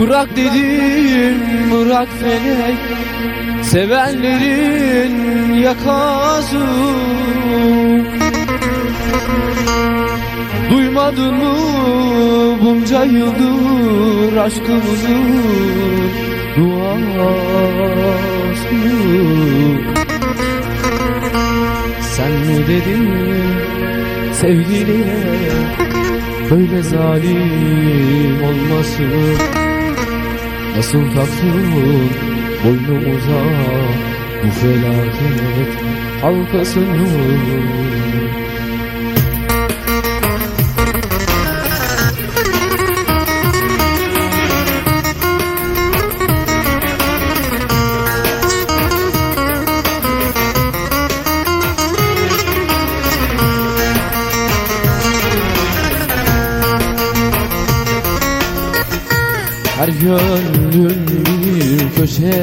Bırak dedim bırak felek. Sevenlerin yakası Duymadın mı bunca yıldır aşkımızın duasını. Sen mi dedin sevgiliye? Böyle zalim olmasın Nasıl taktın boynumuza bu felaket halkasını Her gönlün bir köşesinde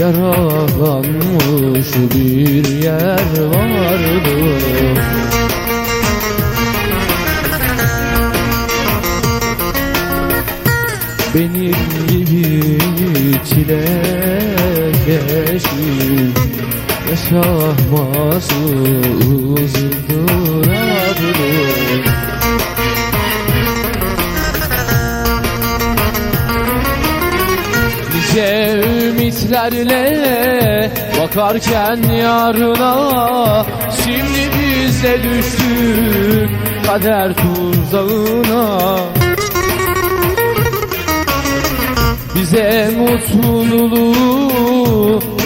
Yaralanmış bir yer vardı. Benim gibi çile keşif Yaşaması ızdıraplı Nice ümitlerle bakarken yarına Şimdi biz de düştük kader tuzağına. Bize mutluluğu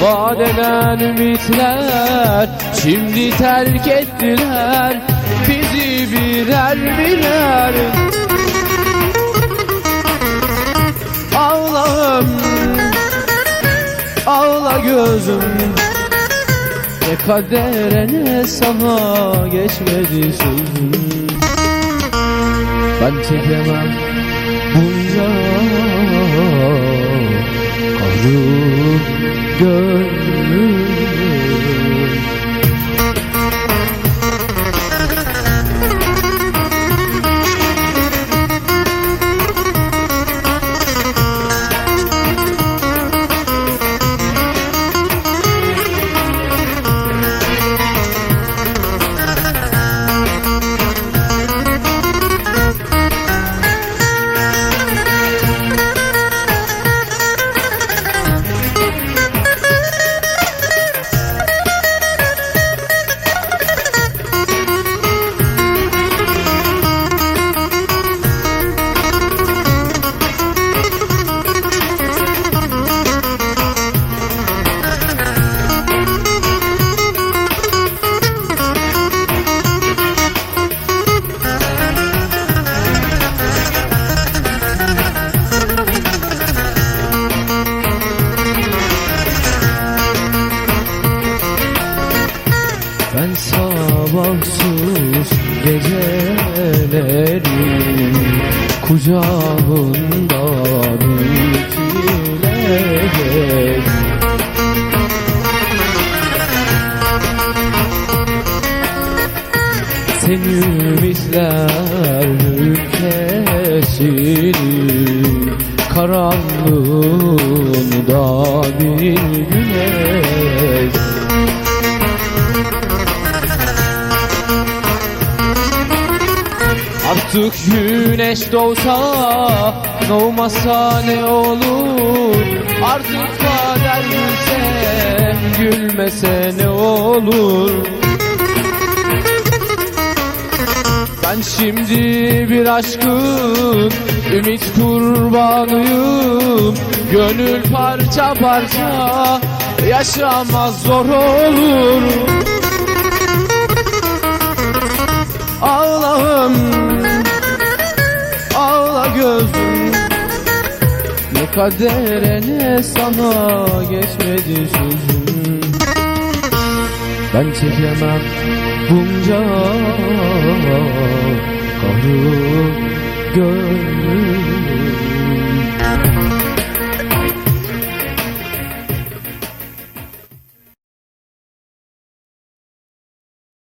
vaat eden ümitler Şimdi terk ettiler bizi birer birer kadere ne sana geçmedi sözüm. Ben çekemem bunca Karı gönlüm Ben sabahsız gecelerim Kucağında bitirecek Seni ümitler ülkesini Karanlığında bir güneş Artık güneş doğsa Doğmasa ne olur? Artık kader gülse Gülmese ne olur? Ben şimdi bir aşkın Ümit kurbanıyım. Gönül parça parça Yaşamaz zor olur kadere ne sana geçmedi sözüm. Ben çekemem bunca Kahrı gönlüm